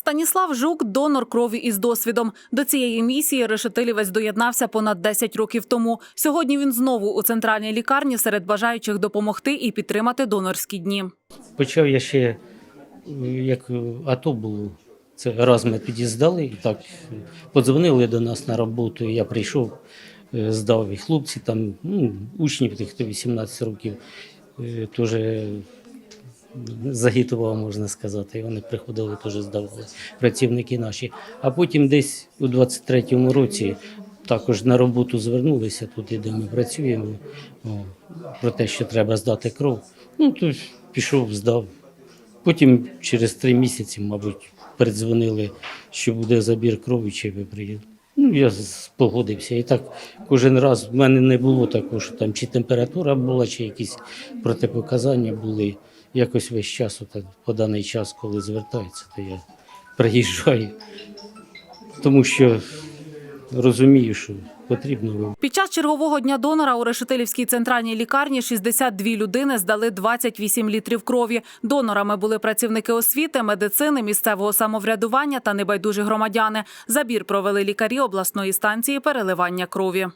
Станіслав Жук донор крові із досвідом. До цієї місії решетилівець доєднався понад 10 років тому. Сьогодні він знову у центральній лікарні серед бажаючих допомогти і підтримати донорські дні. Почав я ще, як АТО було. Це раз ми тоді і так подзвонили до нас на роботу. Я прийшов, е, здав і хлопці, там, ну, учні, хто 18 років, е, теж загітував, можна сказати. І вони приходили, теж здавали працівники наші. А потім десь у 23-му році також на роботу звернулися туди, де ми працюємо, о, про те, що треба здати кров. Ну, то пішов, здав. Потім через три місяці, мабуть, передзвонили, що буде забір крові, чи ви приїдете. Ну, я спогодився. погодився. І так кожен раз в мене не було такого, що там чи температура була, чи якісь протипоказання були. Якось весь час, отак, по даний час, коли звертаються, то я приїжджаю. Тому що розумію, що потрібно Під час чергового дня донора у Решетилівській центральній лікарні 62 людини здали 28 літрів крові. Донорами були працівники освіти, медицини, місцевого самоврядування та небайдужі громадяни. Забір провели лікарі обласної станції переливання крові.